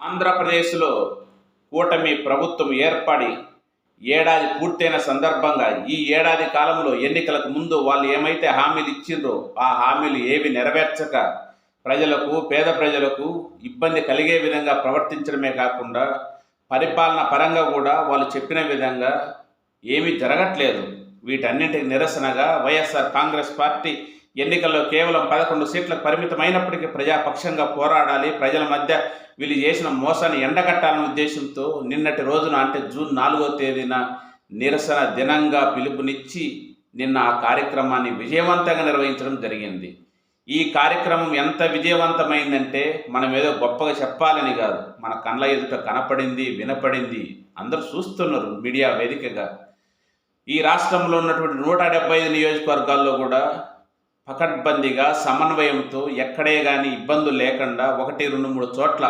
ఆంధ్రప్రదేశ్లో కూటమి ప్రభుత్వం ఏర్పడి ఏడాది పూర్తయిన సందర్భంగా ఈ ఏడాది కాలంలో ఎన్నికలకు ముందు వాళ్ళు ఏమైతే హామీలు ఇచ్చిండ్రో ఆ హామీలు ఏవి నెరవేర్చక ప్రజలకు పేద ప్రజలకు ఇబ్బంది కలిగే విధంగా ప్రవర్తించడమే కాకుండా పరిపాలన పరంగా కూడా వాళ్ళు చెప్పిన విధంగా ఏమీ జరగట్లేదు. వీటన్నింటికి నిరసనగా వైఎస్ఆర్ కాంగ్రెస్ పార్టీ ఎన్నికల్లో కేవలం పదకొండు సీట్లకు పరిమితమైనప్పటికీ ప్రజాపక్షంగా పోరాడాలి. ప్రజల మధ్య వీళ్ళు చేసిన మోసాన్ని ఎండగట్టాలనే ఉద్దేశంతో నిన్నటి రోజున అంటే జూన్ నాలుగో తేదీన నిరసన దినంగా పిలుపునిచ్చి నిన్న ఆ కార్యక్రమాన్ని విజయవంతంగా నిర్వహించడం జరిగింది. ఈ కార్యక్రమం ఎంత విజయవంతమైందంటే మనం ఏదో గొప్పగా చెప్పాలని కాదు. మన కళ్ళ ఎదుట కనపడింది వినపడింది. అందరూ చూస్తున్నారు మీడియా వేదికగా. ఈ రాష్ట్రంలో ఉన్నటువంటి నూట డెబ్బై ఐదు నియోజకవర్గాల్లో కూడా పకడ్బందీగా సమన్వయంతో ఎక్కడే కానీ ఇబ్బందులు లేకుండా ఒకటి రెండు మూడు చోట్ల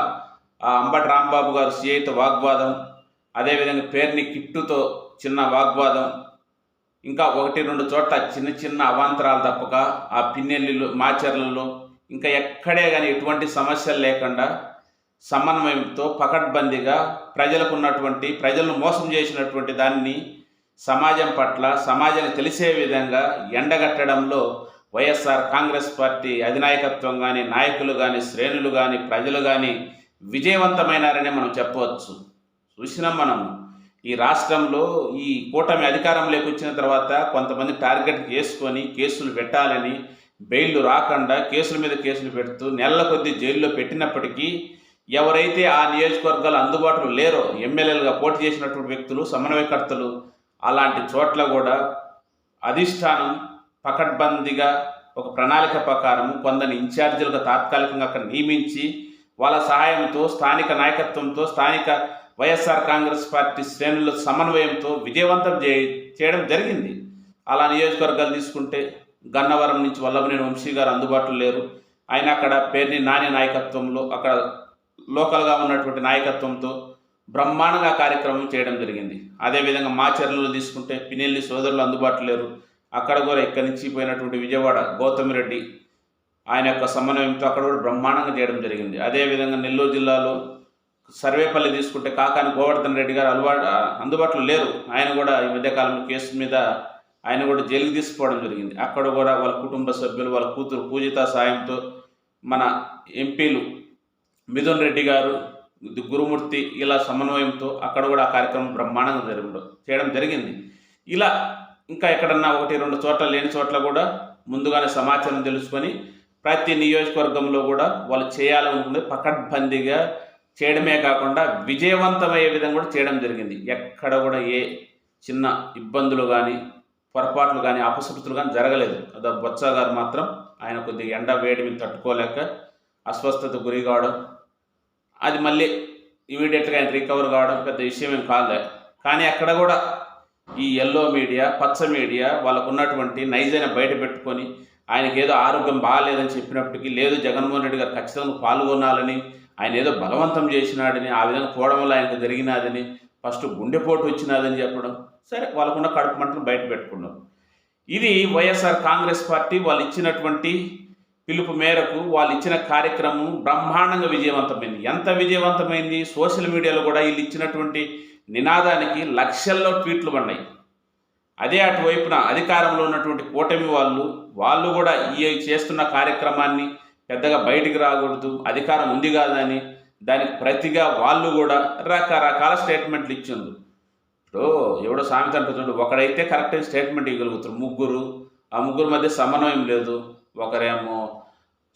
ఆ అంబటి రాంబాబు గారు సిఐతో వాగ్వాదం అదేవిధంగా పేరుని కిట్టుతో చిన్న వాగ్వాదం ఇంకా ఒకటి రెండు చోట్ల చిన్న చిన్న అవాంతరాలు తప్పక ఆ పిన్నెల్లిలో మాచర్లలో ఇంకా ఎక్కడే కానీ ఎటువంటి సమస్యలు లేకుండా సమన్వయంతో పకడ్బందీగా ప్రజలకు ఉన్నటువంటి ప్రజలను మోసం చేసినటువంటి దాన్ని సమాజం పట్ల సమాజానికి తెలిసే విధంగా ఎండగట్టడంలో వైఎస్ఆర్ కాంగ్రెస్ పార్టీ అధినాయకత్వం కానీ నాయకులు కానీ శ్రేణులు కానీ ప్రజలు కానీ విజయవంతమైనారని మనం చెప్పవచ్చు. చూసినాం మనం. ఈ రాష్ట్రంలో ఈ కూటమి అధికారంలోకి వచ్చిన తర్వాత కొంతమంది టార్గెట్ చేసుకొని కేసులు పెట్టాలని బెయిల్ రాకుండా కేసుల మీద కేసులు పెడుతూ నెలల కొద్దీ జైల్లో పెట్టినప్పటికీ ఎవరైతే ఆ నియోజకవర్గాలు అందుబాటులో లేరో ఎమ్మెల్యేలుగా పోటీ చేసినటువంటి వ్యక్తులు సమన్వయకర్తలు అలాంటి చోట్ల కూడా అధిష్టానం పకడ్బందీగా ఒక ప్రణాళిక ప్రకారం కొందరిని ఇన్ఛార్జీలుగా తాత్కాలికంగా అక్కడ నియమించి వాళ్ళ సహాయంతో స్థానిక నాయకత్వంతో స్థానిక వైఎస్ఆర్ కాంగ్రెస్ పార్టీ శ్రేణుల సమన్వయంతో విజయవంతం చే చేయడం జరిగింది. అలా నియోజకవర్గాలు తీసుకుంటే గన్నవరం నుంచి వల్లభనేని వంశీ గారు అందుబాటులో లేరు. ఆయన అక్కడ పేర్ని నాని నాయకత్వంలో అక్కడ లోకల్గా ఉన్నటువంటి నాయకత్వంతో బ్రహ్మాండంగా కార్యక్రమం చేయడం జరిగింది. అదేవిధంగా మాచర్లలో తీసుకుంటే పినెల్లి సోదరులు అందుబాటులో లేరు. అక్కడ కూడా ఇక్కడి నుంచి పోయినటువంటి విజయవాడ గౌతమి రెడ్డి ఆయన యొక్క సమన్వయంతో అక్కడ కూడా బ్రహ్మాండంగా చేయడం జరిగింది. అదేవిధంగా నెల్లూరు జిల్లాలో సర్వేపల్లి తీసుకుంటే కాకాని గోవర్ధన్ రెడ్డి గారు అలవాటు అందుబాటులో లేరు. ఆయన కూడా ఈ మధ్యకాలంలో కేసు మీద ఆయన కూడా జైలుకి తీసుకుపోవడం జరిగింది. అక్కడ కూడా వాళ్ళ కుటుంబ సభ్యులు వాళ్ళ కూతురు పూజిత సాయంతో మన ఎంపీలు మిథున్ రెడ్డి గారు గురుమూర్తి ఇలా సమన్వయంతో అక్కడ కూడా ఆ కార్యక్రమం బ్రహ్మాండంగా జరగడం చేయడం జరిగింది. ఇలా ఇంకా ఎక్కడన్నా ఒకటి రెండు చోట్ల లేని చోట్ల కూడా ముందుగానే సమాచారం తెలుసుకొని ప్రతి నియోజకవర్గంలో కూడా వాళ్ళు చేయాలనుకుంటే పకడ్బందీగా చేయడమే కాకుండా విజయవంతమయ్యే విధంగా కూడా చేయడం జరిగింది. ఎక్కడ కూడా ఏ చిన్న ఇబ్బందులు కానీ పొరపాట్లు కానీ అపశృతులు కానీ జరగలేదు. అదే బొత్స గారు మాత్రం ఆయన కొద్దిగా ఎండ వేడిని తట్టుకోలేక అస్వస్థత గురి కావడం అది మళ్ళీ ఇమీడియట్గా ఆయన రికవర్ కావడం పెద్ద విషయం ఏం కాలే. కానీ అక్కడ కూడా ఈ ఎల్లో మీడియా పచ్చ మీడియా వాళ్ళకు ఉన్నటువంటి నైజాన్ని బయట పెట్టుకొని ఆయనకి ఏదో ఆరోగ్యం బాగాలేదని చెప్పినప్పటికీ లేదు జగన్మోహన్ రెడ్డి గారు ఖచ్చితంగా పాల్గొనాలని ఆయన ఏదో బలవంతం చేసినాడని ఆ విధంగా పోవడం వల్ల ఆయనకు జరిగినదని ఫస్ట్ గుండెపోటు వచ్చినదని చెప్పడం సరే వాళ్ళకున్న కడుపు మంటను బయట పెట్టుకున్నారు. ఇది వైఎస్ఆర్ కాంగ్రెస్ పార్టీ వాళ్ళు ఇచ్చినటువంటి పిలుపు మేరకు వాళ్ళు ఇచ్చిన కార్యక్రమం బ్రహ్మాండంగా విజయవంతమైంది. ఎంత విజయవంతమైంది? సోషల్ మీడియాలో కూడా వీళ్ళు ఇచ్చినటువంటి నినాదానికి లక్షల్లో ట్వీట్లు పడినాయి. అదే అటువైపున అధికారంలో ఉన్నటువంటి కూటమి వాళ్ళు వాళ్ళు కూడా ఈ చేస్తున్న కార్యక్రమాన్ని పెద్దగా బయటికి రాకూడదు అధికారం ఉంది కాదని దానికి ప్రతిగా వాళ్ళు కూడా రకరకాల స్టేట్మెంట్లు ఇచ్చిండ్రు. ఇప్పుడు ఎవడో సామెత అంటే చూడు ఒకడైతే కరెక్ట్ స్టేట్మెంట్ ఇవ్వగలుగుతారు ముగ్గురు ఆ ముగ్గురు మధ్య సమన్వయం లేదు. ఒకరేమో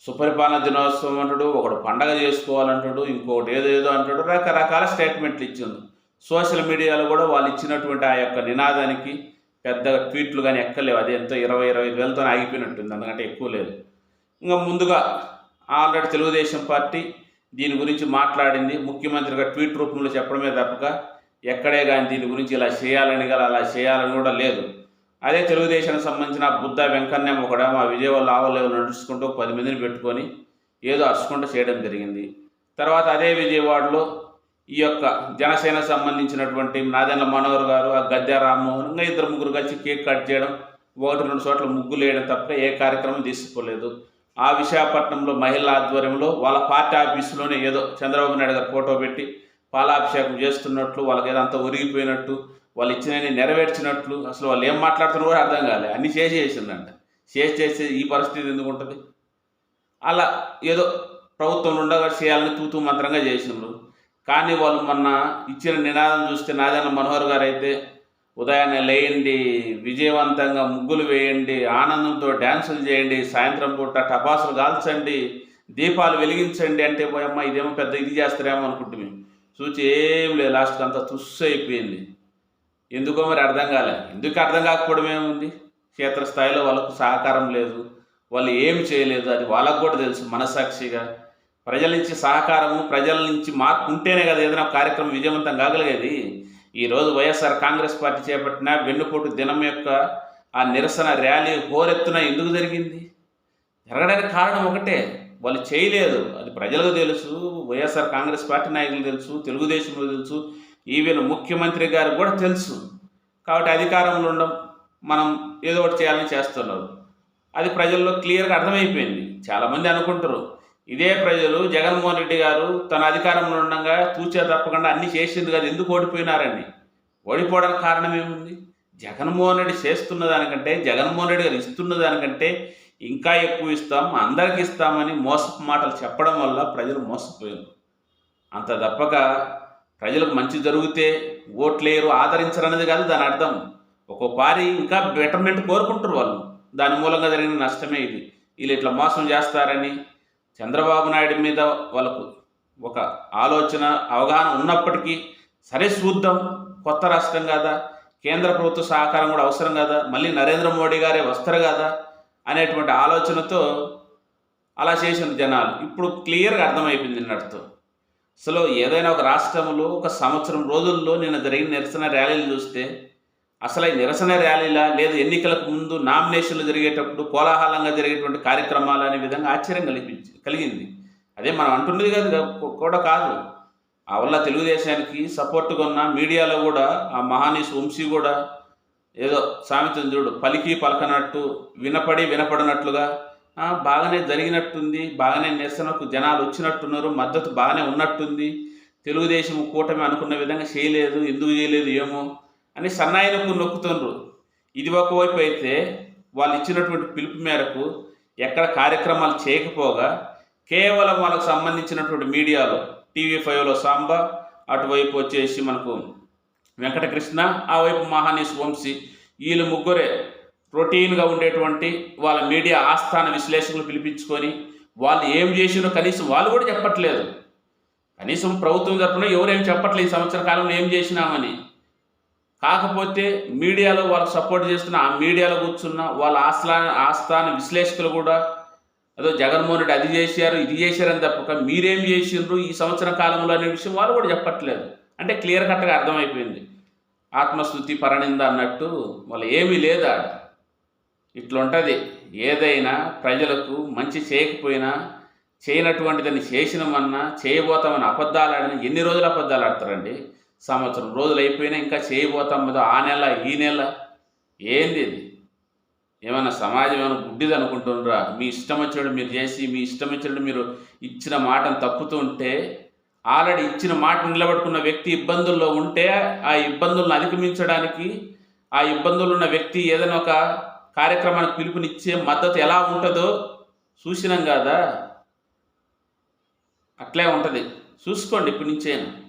సుపరిపాలన దినోత్సవం అంటాడు ఒకడు పండగ చేసుకోవాలంటాడు ఇంకొకటి ఏదో ఏదో అంటాడు రకరకాల స్టేట్మెంట్లు ఇచ్చింది సోషల్ మీడియాలో కూడా వాళ్ళు ఇచ్చినటువంటి ఆ యొక్క నినాదానికి పెద్దగా ట్వీట్లు కానీ ఎక్కలేవు అది ఎంతో ఇరవై ఇరవై ఐదు వేలతో ఆగిపోయినట్టుంది. అందుకంటే ఎక్కువ లేదు. ఇంకా ముందుగా ఆల్రెడీ తెలుగుదేశం పార్టీ దీని గురించి మాట్లాడింది. ముఖ్యమంత్రిగా ట్వీట్ రూపంలో చెప్పడమే తప్పక. ఎక్కడే కానీ దీని గురించి ఇలా చేయాలని గల అలా చేయాలని కూడా లేదు. అదే తెలుగుదేశానికి సంబంధించిన బుద్ధ వెంకన్నమ్మ కూడా మా విజయవాడ ఆవలేవు నడుచుకుంటూ పది మందిని పెట్టుకొని ఏదో అరుచుకుంటూ చేయడం జరిగింది. తర్వాత అదే విజయవాడలో ఈ యొక్క జనసేన సంబంధించినటువంటి నాదెండ్ల మనోహర్ గారు ఆ గద్దె రామ్మోహన్ ఇంకా ఇద్దరు ముగ్గురు కలిసి కేక్ కట్ చేయడం ఒకటి రెండు చోట్ల ముగ్గులు వేయడం తప్ప ఏ కార్యక్రమం తీసుకోలేదు. ఆ విశాఖపట్నంలో మహిళల ఆధ్వర్యంలో వాళ్ళ పార్టీ ఆఫీసులోనే ఏదో చంద్రబాబు నాయుడు గారు ఫోటో పెట్టి పాలాభిషేకం చేస్తున్నట్లు వాళ్ళకి ఏదో అంతా ఒరిగిపోయినట్టు వాళ్ళు ఇచ్చినవి నెరవేర్చినట్లు అసలు వాళ్ళు ఏం మాట్లాడుతున్నారో కూడా అర్థం కాలే. అన్ని చేసి చేసిందంట. చేసి చేసి ఈ పరిస్థితి ఎందుకు ఉంటుంది? అలా ఏదో ప్రభుత్వం ఉండగా చేయాలని తూతూ మంత్రంగా చేసిండ్రు. కానీ వాళ్ళు మొన్న ఇచ్చిన నినాదం చూస్తే నాదన్న మనోహర్ గారు అయితే ఉదయాన్నే లేయండి విజయవంతంగా ముగ్గులు వేయండి ఆనందంతో డ్యాన్సులు చేయండి సాయంత్రం పూట టపాసులు కాల్చండి దీపాలు వెలిగించండి అంటే పోయమ్మ ఇదేమో పెద్ద ఇది చేస్తారేమో అనుకుంటుంది చూచి ఏం లేదు లాస్ట్కి అంతా తుస్సు అయిపోయింది. ఎందుకో మరి అర్థం కాలే. ఎందుకు అర్థం కాకపోవడం ఏముంది? క్షేత్రస్థాయిలో వాళ్ళకు సహకారం లేదు. వాళ్ళు ఏమి చేయలేదు. అది వాళ్ళకు కూడా తెలుసు మనసాక్షిగా ప్రజల నుంచి సహకారము ప్రజల నుంచి మార్పు ఉంటేనే కదా ఏదైనా కార్యక్రమం విజయవంతం కాగలిగేది. ఈరోజు వైఎస్ఆర్ కాంగ్రెస్ పార్టీ చేపట్టిన వెన్నుపోటు దినం యొక్క ఆ నిరసన ర్యాలీ హోరెత్తున ఎందుకు జరిగింది? జరగడానికి కారణం ఒకటే. వాళ్ళు చేయలేదు. అది ప్రజలకు తెలుసు వైఎస్ఆర్ కాంగ్రెస్ పార్టీ నాయకులు తెలుసు తెలుగుదేశంలో తెలుసు ఈవెన్ ముఖ్యమంత్రి గారు కూడా తెలుసు. కాబట్టి అధికారంలో ఉండడం మనం ఏదో ఒకటి చేయాలని చేస్తున్నారు. అది ప్రజల్లో క్లియర్గా అర్థమైపోయింది. చాలామంది అనుకుంటారు ఇదే ప్రజలు జగన్మోహన్ రెడ్డి గారు తన అధికారంలో ఉండగా తూచా తప్పకుండా అన్ని చేసింది కదా. ఎందుకు ఓడిపోయినారండి? ఓడిపోవడానికి కారణం ఏముంది? జగన్మోహన్ రెడ్డి చేస్తున్న దానికంటే జగన్మోహన్ రెడ్డి గారు ఇస్తున్న దానికంటే ఇంకా ఎక్కువ ఇస్తాం అందరికి ఇస్తామని మోసపు మాటలు చెప్పడం వల్ల ప్రజలు మోసపోయారు. అంత తప్పక ప్రజలకు మంచి జరిగితే ఓట్లేరు ఆదరించరన్నది కాదు దాని అర్థం. ఒక్కోపారి ఇంకా బెటర్మెంట్ కోరుకుంటారు వాళ్ళు. దాని మూలంగా జరిగిన నష్టమే ఇది. వీళ్ళు ఇట్లా మోసం చేస్తారని చంద్రబాబు నాయుడు మీద వాళ్ళకు ఒక ఆలోచన అవగాహన ఉన్నప్పటికీ సరే చూద్దాం కొత్త రాష్ట్రం కదా కేంద్ర ప్రభుత్వ సహకారం కూడా అవసరం కదా మళ్ళీ నరేంద్ర మోడీ గారే వస్తారు కదా అనేటువంటి ఆలోచనతో అలా చేసిన జనాలు. ఇప్పుడు క్లియర్గా అర్థమైపోయింది నిన్నటితో. అసలు ఏదైనా ఒక రాష్ట్రంలో ఒక సంవత్సరం రోజుల్లో నిన్న జరిగిన నిరసన ర్యాలీలు చూస్తే అసలు ఈ నిరసన ర్యాలీలా లేదు ఎన్నికలకు ముందు నామినేషన్లు జరిగేటప్పుడు కోలాహలంగా జరిగేటువంటి కార్యక్రమాలు అనే విధంగా ఆశ్చర్యం కలిపించి కలిగింది. అదే మనం అంటున్నది కాదు కూడా కాదు. ఆ వల్ల తెలుగుదేశానికి సపోర్ట్గా ఉన్న మీడియాలో కూడా ఆ మహానీష్ వంశీ కూడా ఏదో సామెతను చూడు పలికి పలకనట్టు వినపడి వినపడినట్లుగా బాగానే జరిగినట్టుంది బాగానే నిరసనకు జనాలు వచ్చినట్టున్నారు మద్దతు బాగానే ఉన్నట్టుంది. తెలుగుదేశం కూటమి అనుకున్న విధంగా చేయలేదు ఎందుకు చేయలేదు ఏమో అని సన్నాయిలకు నొక్కుతుండ్రు. ఇది ఒకవైపు అయితే వాళ్ళు ఇచ్చినటువంటి పిలుపు మేరకు ఎక్కడ కార్యక్రమాలు చేయకపోగా కేవలం వాళ్ళకు సంబంధించినటువంటి మీడియాలో టీవీ ఫైవ్లో సాంబ అటువైపు వచ్చేసి మనకు వెంకటకృష్ణ ఆ వైపు మహానీష్ వంశీ వీళ్ళు ముగ్గురే రొటీన్గా ఉండేటువంటి వాళ్ళ మీడియా ఆస్థాన విశ్లేషకులు పిలిపించుకొని వాళ్ళు ఏం చేసినో కనీసం వాళ్ళు కూడా చెప్పట్లేదు. కనీసం ప్రభుత్వం తరపున ఎవరేం చెప్పట్లేదు ఈ సంవత్సర కాలంలో ఏం చేసినామని. కాకపోతే మీడియాలో వాళ్ళకి సపోర్ట్ చేస్తున్న ఆ మీడియాలో కూర్చున్న వాళ్ళ ఆస్థా ఆస్థాన విశ్లేషకులు కూడా ఏదో జగన్మోహన్ రెడ్డి అది చేశారు ఇది చేశారని తప్పక మీరేం చేసిండ్రు ఈ సంవత్సరం కాలంలో అనే విషయం వాళ్ళు కూడా చెప్పట్లేదు. అంటే క్లియర్ కట్గా అర్థమైపోయింది. ఆత్మస్థుతి పరణింద అన్నట్టు వాళ్ళు ఏమీ లేదా ఇట్లుంటుంది. ఏదైనా ప్రజలకు మంచి చేయకపోయినా చేయనటువంటి దాన్ని చేసినామన్నా చేయబోతామని అబద్ధాలు ఆడిన ఎన్ని రోజులు అబద్ధాలు ఆడతారండి? సంవత్సరం రోజులు అయిపోయినా ఇంకా చేయబోతాం కదా ఆ నెల ఈ నెల? ఏంది ఇది? ఏమైనా సమాజం ఏమైనా గుడ్డిది అనుకుంటుండ్రా? మీ ఇష్టం వచ్చినట్టు మీరు చేసి మీ ఇష్టం వచ్చినట్టు మీరు ఇచ్చిన మాటను తప్పుతుంటే ఆల్రెడీ ఇచ్చిన మాట నిలబెట్టుకున్న వ్యక్తి ఇబ్బందుల్లో ఉంటే ఆ ఇబ్బందులను అధిగమించడానికి ఆ ఇబ్బందులు ఉన్న వ్యక్తి ఏదైనా ఒక కార్యక్రమానికి పిలుపునిచ్చే మద్దతు ఎలా ఉంటుందో చూసినాం కదా. అట్లే ఉంటుంది. చూసుకోండి ఇప్పటి నుంచేనా.